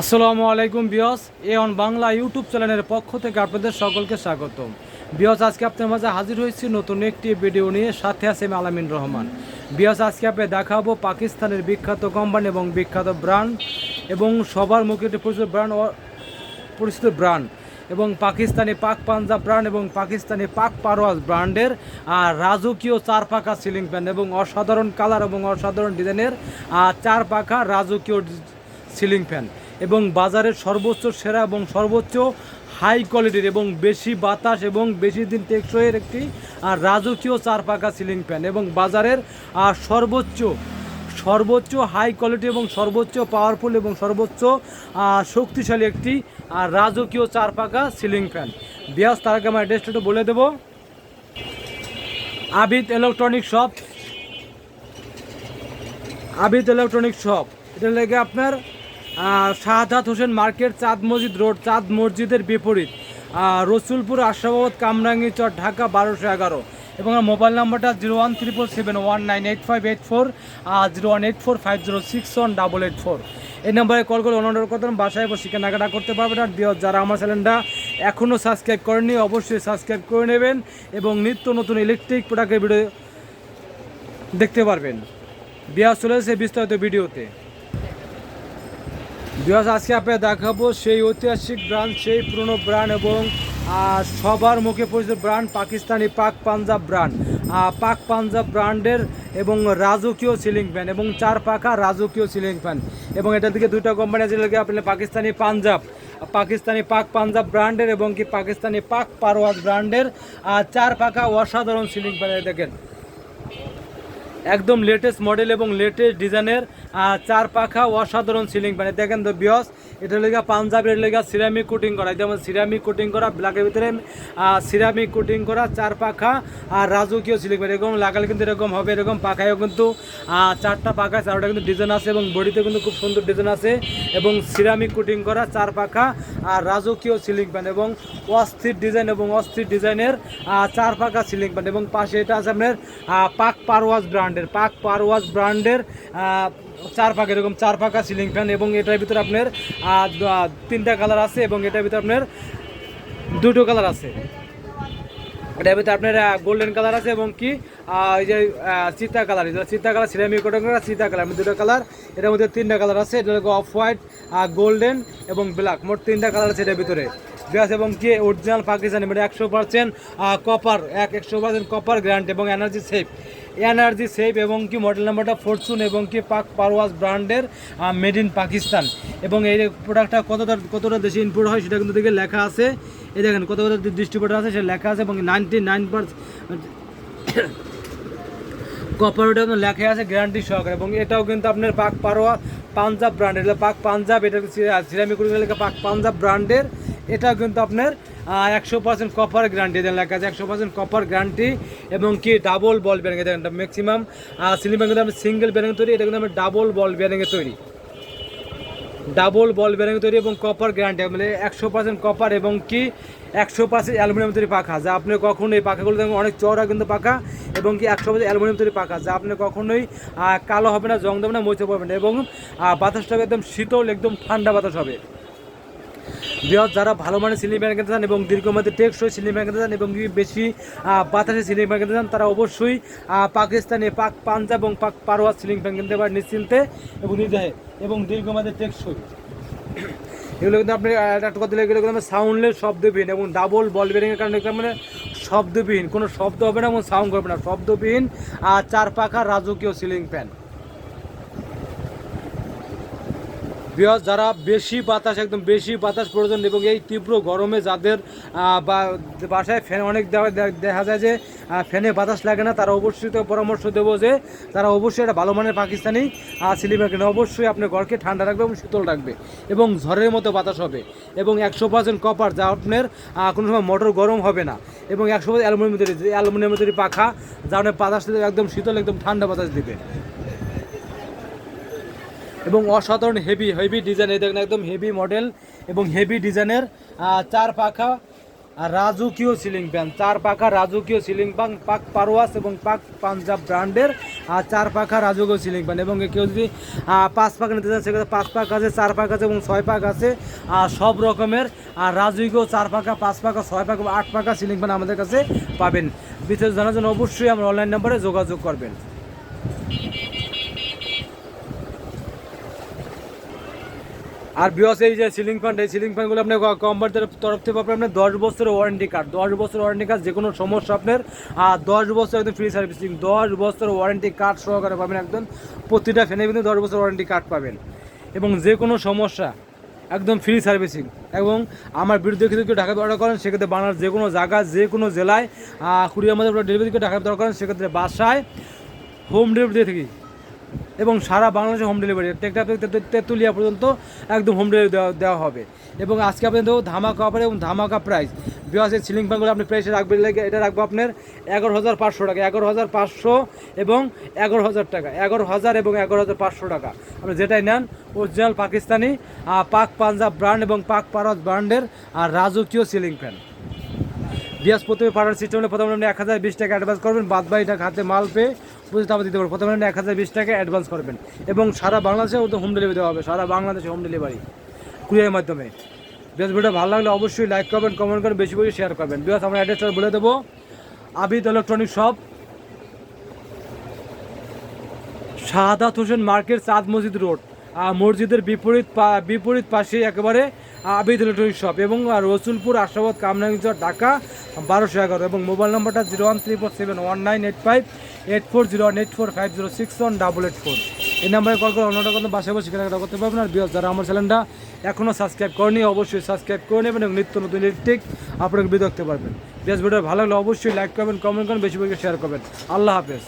আসসালামু আলাইকুম বিয়স এ অন বাংলা ইউটিউব চ্যানেলের পক্ষ থেকে আপনাদের সকলকে স্বাগতম। বিয়স আজকে আপনার মাঝে হাজির হয়েছি নতুন একটি ভিডিও নিয়ে, সাথে আছে আলামিন রহমান। বিয়স আজকে আপনি দেখাবো পাকিস্তানের বিখ্যাত কোম্পানি এবং বিখ্যাত ব্র্যান্ড এবং সবার মুখে একটি পরিচিত ব্র্যান্ড পরিচিত ব্র্যান্ড এবং পাকিস্তানি পাক পাঞ্জাব ব্র্যান্ড এবং পাকিস্তানি পাক পারোয়াজ ব্র্যান্ডের আর রাজকীয় চার পাকা সিলিং ফ্যান এবং অসাধারণ কালার এবং অসাধারণ ডিজাইনের চার পাকা রাজকীয় সিলিং ফ্যান। এবং বাজারের সর্বোচ্চ সেরা এবং সর্বোচ্চ হাই কোয়ালিটির এবং বেশি বাতাস এবং বেশি দিন টেকসইয়ের একটি আর রাজকীয় চার পাকা সিলিং ফ্যান এবং বাজারের আর সর্বোচ্চ সর্বোচ্চ হাই কোয়ালিটি এবং সর্বোচ্চ পাওয়ারফুল এবং সর্বোচ্চ শক্তিশালী একটি আর রাজকীয় চার পাকা সিলিং ফ্যান। বিয়াস, তার আগে আমার অ্যাড্রেসটা একটু বলে দেবো। Abid electronic shop. Abid electronic shop. এটা লেগে আপনার শাহাদাত হোসেন মার্কেট চাঁদ মসজিদ রোড, চাঁদ মসজিদের বিপরীত রসুলপুর আশরাবাদ কামরাঙ্গি চর ঢাকা বারোশো এগারো। এবং আমার মোবাইল নাম্বারটা zero one four seven one nine eight five eight four zero one eight four five zero six one double eight four. এই নাম্বারে কল করে অনর্ডার করতে বাসায় বসে কেনাকাটা করতে পারবেন। আর যারা আমার চ্যানেলটা এখনও সাবস্ক্রাইব করেননি, অবশ্যই সাবস্ক্রাইব করে নেবেন এবং নিত্য নতুন ইলেকট্রিক প্রোডাক্টের ভিডিও দেখতে পারবেন। বিয়াস চলে এসে বিস্তারিত ভিডিওতে। বিয়াস আজকে আপনাকে দেখাবো সেই ঐতিহাসিক ব্র্যান্ড সেই পুরনো ব্র্যান্ড এবং সবার মুখে পরিচিত ব্র্যান্ড পাকিস্তানি পাক পাঞ্জাব ব্র্যান্ড পাক পাঞ্জাব ব্র্যান্ডের এবং রাজকীয় সিলিং ফ্যান এবং চার পাখা রাজকীয় সিলিং ফ্যান এবং এটার দিকে দুইটা কোম্পানি আছে যেগুলোকে আপনি পাকিস্তানি পাঞ্জাব। পাকিস্তানি পাক পাঞ্জাব ব্র্যান্ডের এবং কি পাকিস্তানি পাক পারওয়াজ ব্র্যান্ডের চার পাখা অসাধারণ সিলিং ফ্যান দেখেন। একদম লেটেস্ট মডেল এবং লেটেস্ট ডিজাইনের আহ, চার পাখা অসাধারণ সিলিং ফ্যান দেখেন তো বিয়স এটা লেগা পাঞ্জাবের লেগা সিরামিক কোটিং করা। যেমন সিরামিক কোটিং করা ব্ল্যাকের ভিতরে সিরামিক কোটিং করা চার পাখা আর রাজকীয় সিলিং ফ্যান এরকম লাগালে কিন্তু এরকম হবে এরকম পাখায়ও কিন্তু চারটা পাখা চারটা কিন্তু ডিজাইন আছে এবং বডিতে কিন্তু খুব সুন্দর ডিজাইন আছে এবং সিরামিক কোটিং করা চার পাখা আর রাজকীয় সিলিং ফ্যান এবং অস্থির ডিজাইন এবং অস্থির ডিজাইনের চার পাখা সিলিং ফ্যান এবং পাশে এটা আছে আপনার পাক পারওয়াজ ব্র্যান্ডের পাক পারওয়াজ ব্র্যান্ডের চার পাকা এরকম চার পাকা সিলিং ফ্যান এবং এটার ভিতরে আপনার তিনটা কালার আছে এবং এটার ভিতরে আপনার দুটো কালার আছে। এটার ভিতরে আপনার গোল্ডেন কালার আছে এবং কি এই যে চিতা কালার এটা চিতা কালার সিরামিক কোটিং করা চিতা কালার দুটো কালার এটার মধ্যে তিনটা কালার আছে এটা অফ হোয়াইট গোল্ডেন এবং ব্ল্যাক মোট তিনটা কালার আছে এটার ভিতরে। গ্যাস এবং কি অরিজিনাল পাকিস্তানি মানে একশো পার্সেন্ট কপার এক একশো পার্সেন্ট কপার গ্র্যান্ড এবং এনার্জি সেফ এনার্জি সেফ এবং কি মডেল নাম্বারটা ফরচুন এবং কি পাক পারওয়াজ ব্র্যান্ডের মেড ইন পাকিস্তান এবং এই প্রোডাক্টটা কতটা কতটা দেশে ইনপুট হয় সেটা কিন্তু দেখে লেখা আছে। এই দেখেন কত কত ডিস্ট্রিবিউটার আছে সেটা লেখা আছে এবং নাইনটি নাইন কপার ওটা কিন্তু লেখা আছে গ্যারান্টি সহকারে। এবং এটাও কিন্তু আপনার পাক পারোয়া পাঞ্জাব ব্র্যান্ডের পাক পাঞ্জাব এটা সিরামিক পাক পাঞ্জাব ব্র্যান্ডের এটাও কিন্তু আপনার একশো পার্সেন্ট কপার গ্যারান্টি এদের লেখা আছে, একশো পার্সেন্ট কপার গ্যারান্টি এবং কি ডাবল বল ব্যারিং দেখেন ম্যাক্সিমাম সিলিং কিন্তু আমরা সিঙ্গেল ব্যারিং তৈরি, এটা কিন্তু আমরা ডাবল বল ব্যারিংয়ে তৈরি। ডাবল বল ব্যারিং তৈরি এবং কপার গ্যারান্টি মানে একশো পার্সেন্ট কপার এবং কি একশো পার্সেন্ট অ্যালুমিনিয়াম তৈরি পাখা। যা আপনি কখনোই এই পাখাগুলো দেখুন, অনেক চওড়া কিন্তু পাখা এবং কি একশো পার্সেন্ট অ্যালুমিনিয়াম তৈরি পাখা। যা আপনি কখনোই কালো হবে না, জং দেবে না মুছে পড়বে না এবং বাতাসটা একদম শীতল, একদম ঠান্ডা বাতাস হবে। বৃহৎ যারা ভালো মানের সিলিং ফ্যান কিনতে চান এবং দীর্ঘমেয়াদী টেকসই সিলিং ফ্যান কিনতে চান এবং বেশি আহ, বাতাসে সিলিং ফ্যান কিনতে চান তারা অবশ্যই পাকিস্তানে পাক পাঞ্জাব এবং পাক পারোয়া সিলিং ফ্যান কিনতে পারেন নিশ্চিন্তে এবং নির্দাহে এবং দীর্ঘমেয়াদী টেকসই। এগুলো কিন্তু আপনি একটা কথা দিলে এগুলো কিন্তু সাউন্ডলেস শব্দবিহীন এবং ডাবল বল বেরিংয়ের কারণে মানে শব্দবিহীন। কোনো শব্দ হবে না এবং সাউন্ড করবে না। শব্দবিহীন আর চার পাখা রাজকীয় সিলিং ফ্যান। বৃহৎ যারা বেশি বাতাস, একদম বেশি বাতাস প্রয়োজন এবং এই তীব্র গরমে যাদের বাসায় ফ্যান অনেক দেখা যায় যে ফ্যানে বাতাস লাগে না, তারা অবশ্যই তো পরামর্শ দেবো যে, তারা অবশ্যই একটা ভালো মানের পাকিস্তানি সিলিমার কেন, অবশ্যই আপনার ঘরকে ঠান্ডা রাখবে এবং শীতল রাখবে এবং ঝড়ের মতো বাতাস হবে এবং একশো পার্সেন্ট কপার যা আপনার কোনো সময় মোটর গরম হবে না এবং একশো পার্সেন্ট অ্যালুমিনিয়াম তৈরি অ্যালুমিনিয়াম পাখা, যা আপনার বাতাস একদম শীতল, একদম ঠান্ডা বাতাস দিবে। এবং অসাধারণ হেভি হেভি ডিজাইন এই দেখেন একদম হেভি মডেল এবং হেভি ডিজাইনের চার পাখা আর রাজকীয় সিলিং ফ্যান চার পাখা রাজকীয় সিলিং ফ্যান পাক পারোয়াস এবং পাক পাঞ্জাব ব্র্যান্ডের আর চার পাখা রাজকীয় সিলিং ফ্যান এবং কেউ যদি পাঁচ পাখা নিতে চান সেক্ষেত্রে পাঁচ পাক আছে, চার পাক আছে এবং ছয় পাক আছে আর সব রকমের আর রাজকীয় চার পাখা, পাঁচ পাখা, ছয় পাখা আট পাখা সিলিং ফ্যান আমাদের কাছে পাবেন। বিশেষ জানার জন্য অবশ্যই আমার অনলাইন নাম্বারে যোগাযোগ করবেন। আর বিয়স এই যে সিলিং ফ্যান এই সিলিং ফ্যানগুলো আপনি কোম্পানির তরফ থেকে পাবেন আপনার দশ বছরের ওয়ারেন্টি কার্ড দশ বছর ওয়ারেন্টি কার্ড যে কোনো সমস্যা আপনার, আর দশ বছর একদম ফ্রি সার্ভিসিং দশ বছর ওয়ারেন্টি কার্ড সহকারে পাবেন একদম প্রতিটা ফ্যানে কিন্তু দশ বছর ওয়ারেন্টি কার্ড পাবেন। এবং যে কোনো সমস্যা, একদম ফ্রি সার্ভিসিং এবং আমার বিরুদ্ধে কিছু কেউ ঢাকা অর্ডার করেন, সেক্ষেত্রে বানার যে কোনো জায়গা যে কোনো জেলায় কুড়িয়ার মধ্যে ডেলিভারি করে ঢাকা অর্ডার করেন, সেক্ষেত্রে বাসায় হোম ডেলিভারি থাকি। এবং সারা বাংলাদেশে হোম ডেলিভারি টেকটা তেঁতুলিয়া পর্যন্ত একদম হোম ডেলিভারি দেওয়া দেওয়া হবে। এবং আজকে আপনাদের দেবো ধামাকা অফার এবং ধামাকা প্রাইস বিকজ এই সিলিং ফ্যানগুলো আপনি প্রাইসে রাখবেন এটা রাখব আপনার এগারো হাজার পাঁচশো টাকা, এগারো হাজার পাঁচশো এবং এগারো হাজার টাকা, এগারো হাজার এবং এগারো হাজার পাঁচশো টাকা। আপনি যেটাই নেন অরিজিনাল পাকিস্তানি পাক পাঞ্জাব ব্র্যান্ড এবং পাক পারত ব্র্যান্ডের আর রাজকীয় সিলিং ফ্যান বিয়াস প্রথমে পাঠানোর সিস্টেম প্রথমে আপনি এক হাজার বিশ টাকা অ্যাডভান্স করবেন বাদ বাকিটা হাতে মাল পেয়ে বুঝতে তারপর দিতে পারবেন প্রথমে এক হাজার বিশ টাকা অ্যাডভান্স করবেন। এবং সারা বাংলাদেশে ওদের হোম ডেলিভারি দেওয়া হবে। সারা বাংলাদেশে হোম ডেলিভারি কুরিয়ার মাধ্যমে। বিয়াস ভিডিও ভালো লাগলে অবশ্যই লাইক করবেন কমেন্ট করবেন, বেশি বেশি শেয়ার করবেন। বিয়াস আমার অ্যাড্রেসটা বলে দেবো। Abid electronic shop Shahadat Hossain market, Chand Masjid road. মসজিদের বিপরীত বিপরীত পাশে একেবারে আবিদ ইলেকট্রনিক শপ এবং রসুলপুর আশাবাদ কামরাঙ্গিজ ঢাকা, বারোশো এগারো। এবং মোবাইল নম্বরটা zero one three four seven one nine eight five eight four zero one eight four five zero six one double eight four এই নাম্বারে কল করে অন্যটা কোনো বাসায় বসে কেনাকাটা করতে পারবেন আর বিয়াস যারা আমার চ্যানেলটা এখনও সাবস্ক্রাইব করেনি, অবশ্যই সাবস্ক্রাইব করে নেবেন এবং নিত্য নতুন ইলেকট্রিক আপনাকে বিয়ে দেখতে পারবেন বিয়াস ভিডিও ভালো লাগলে অবশ্যই লাইক করবেন কমেন্ট করবেন, বেশি বেশি শেয়ার করবেন। আল্লাহ হাফেজ।